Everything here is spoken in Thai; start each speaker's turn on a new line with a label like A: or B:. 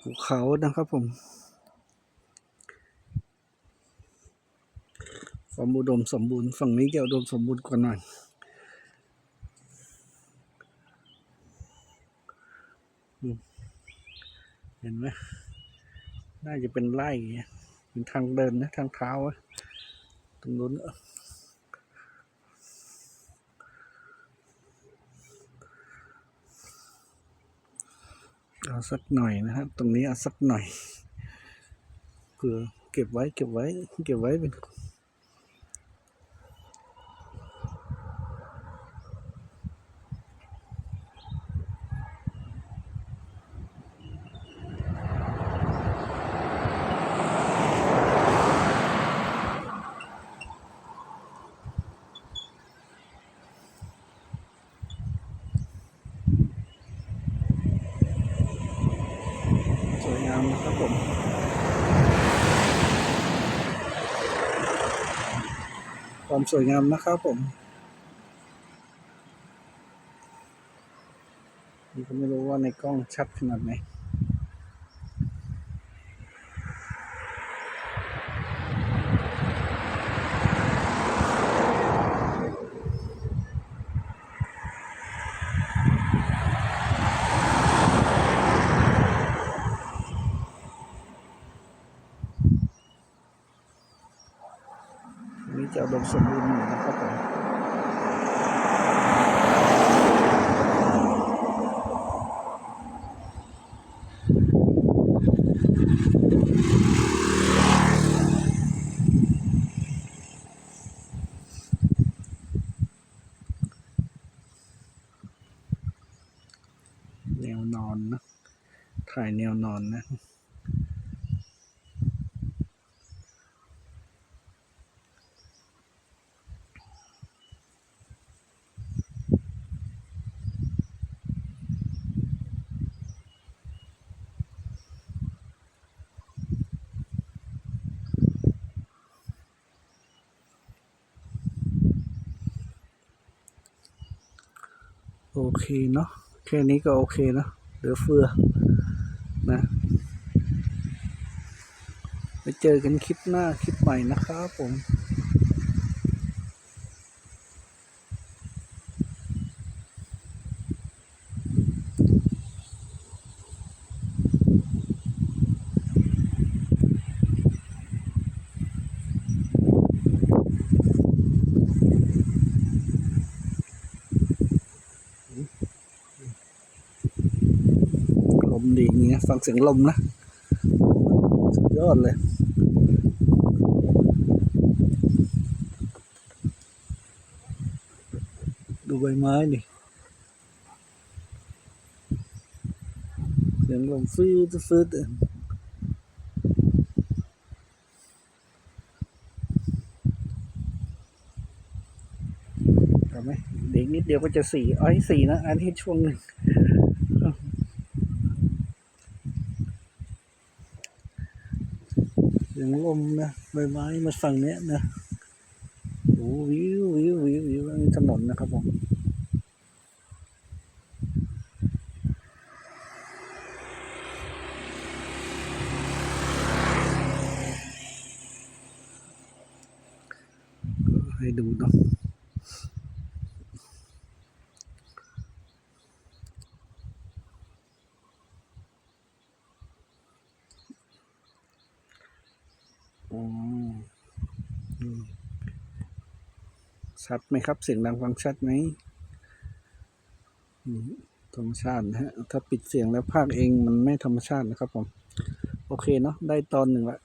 A: ภูเขานะครับผม ความอุดมสมบูรณ์ ฝั่งนี้จะอุดมสมบูรณ์กว่าหน่อยเห็นไหมน่าจะเป็นไร่เป็นทางเดินนะ ทางเท้าตรงนู้น เอาสักหน่อยนะครับ ตรงนี้เอาสักหน่อยเผื่อเก็บไว้เก็บไว้ เก็บไว้เป็น สวยงามนะครับผมความสวยงามนะครับผมนี่ก็ไม่รู้ว่าในกล้องชัดขนาดไหน จะอุดมสมบูรณ์อยู่นะครับผมแนวนอนนะ ถ่ายแนวนอนนะ โอเคเนาะแค่นี้ก็โอเคเนาะเหลือเฟือนะไปเจอกันคลิปหน้าคลิปใหม่นะครับผม มดีอย่างเงี้ยฟังเสียงลมนะสุดยอดเลยดูใบไม้ดิเสียงลมฟืดฟืดอะเห็นไหมเด็กนิดเดียวก็จะสี่อ้อยสี่นะอันที่ช่วงหนึ่ง อย่างลมนะใบไม้มาฝั่งเนี้ยนะโอ้วิววิววิววิวนี่ถนนนะครับผมให้ดูเนาะ อืมชัดไหมครับ เสียงดังฟังชัดไหมอืมธรรมชาตินะฮะ ถ้าปิดเสียงแล้วภาคเองมันไม่ธรรมชาตินะครับผม โอเคเนาะ ได้ตอนหนึ่งละ